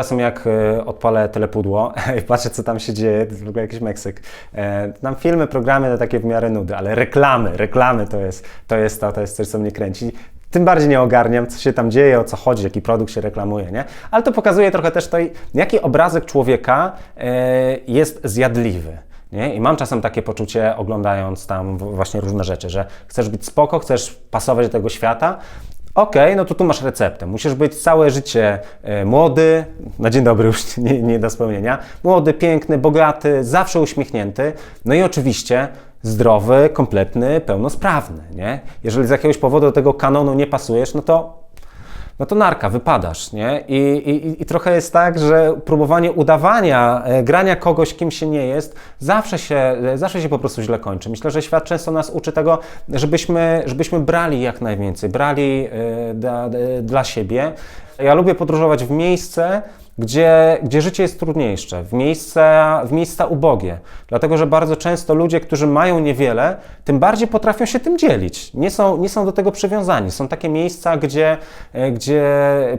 Czasem jak e, odpalę telepudło i patrzę, co tam się dzieje, to jest w ogóle jakiś Meksyk. E, Tam filmy, programy to takie w miarę nudy, ale reklamy, reklamy to jest, to jest to, to jest coś, co mnie kręci. Tym bardziej nie ogarniam, co się tam dzieje, o co chodzi, jaki produkt się reklamuje, nie? Ale to pokazuje trochę też to, jaki obrazek człowieka e, jest zjadliwy. Nie? I mam czasem takie poczucie, oglądając tam właśnie różne rzeczy, że chcesz być spoko, chcesz pasować do tego świata. Okej, no to tu masz receptę. Musisz być całe życie e, młody, na dzień dobry już nie, nie do spełnienia, młody, piękny, bogaty, zawsze uśmiechnięty, no i oczywiście zdrowy, kompletny, pełnosprawny. Nie? Jeżeli z jakiegoś powodu do tego kanonu nie pasujesz, no to no to narka, wypadasz, nie? I, i, I trochę jest tak, że próbowanie udawania, e, grania kogoś, kim się nie jest, zawsze się, e, zawsze się po prostu źle kończy. Myślę, że świat często nas uczy tego, żebyśmy, żebyśmy brali jak najwięcej, brali e, dla siebie. Ja lubię podróżować w miejsce, gdzie, gdzie życie jest trudniejsze, w miejsca, w miejsca ubogie. Dlatego, że bardzo często ludzie, którzy mają niewiele, tym bardziej potrafią się tym dzielić. Nie są, nie są do tego przywiązani. Są takie miejsca, gdzie, e, gdzie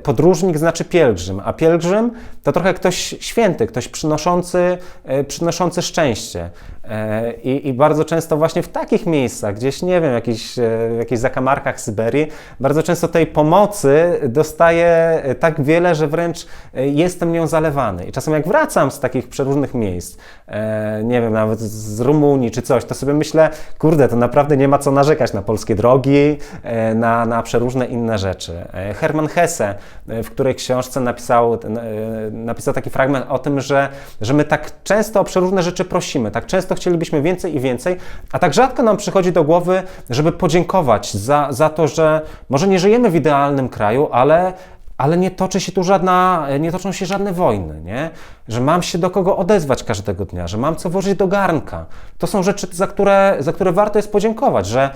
podróżnik znaczy pielgrzym, a pielgrzym to trochę ktoś święty, ktoś przynoszący, e, przynoszący szczęście. E, I, I bardzo często właśnie w takich miejscach, gdzieś, nie wiem, jakiś, e, w jakichś zakamarkach Syberii, bardzo często tej pomocy dostaję e, tak wiele, że wręcz jestem nią zalewany. I czasem jak wracam z takich przeróżnych miejsc, nie wiem, nawet z Rumunii czy coś, to sobie myślę, kurde, to naprawdę nie ma co narzekać na polskie drogi, na, na przeróżne inne rzeczy. Hermann Hesse w której książce napisał, napisał taki fragment o tym, że, że my tak często o przeróżne rzeczy prosimy, tak często chcielibyśmy więcej i więcej, a tak rzadko nam przychodzi do głowy, żeby podziękować za, za to, że może nie żyjemy w idealnym kraju, ale ale nie toczy się tu żadna, nie toczą się żadne wojny, nie? Że mam się do kogo odezwać każdego dnia, że mam co włożyć do garnka. To są rzeczy, za które, za które warto jest podziękować, że,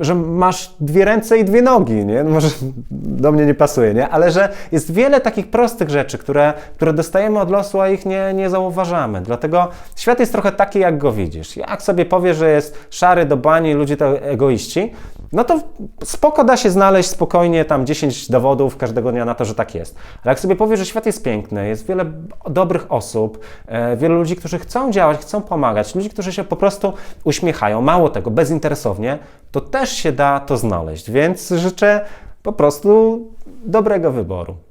że masz dwie ręce i dwie nogi, nie? No Może do mnie nie pasuje, nie? Ale że jest wiele takich prostych rzeczy, które, które dostajemy od losu, a ich nie, nie zauważamy. Dlatego świat jest trochę taki, jak go widzisz. Jak sobie powiesz, że jest szary do bani, ludzie to egoiści, no to spoko da się znaleźć spokojnie tam 10 dowodów każdego dnia na to, że tak jest. Ale jak sobie powiesz, że świat jest piękny, jest wiele dobrych osób, e, wielu ludzi, którzy chcą działać, chcą pomagać, ludzi, którzy się po prostu uśmiechają, mało tego, bezinteresownie, to też się da to znaleźć. Więc życzę po prostu dobrego wyboru.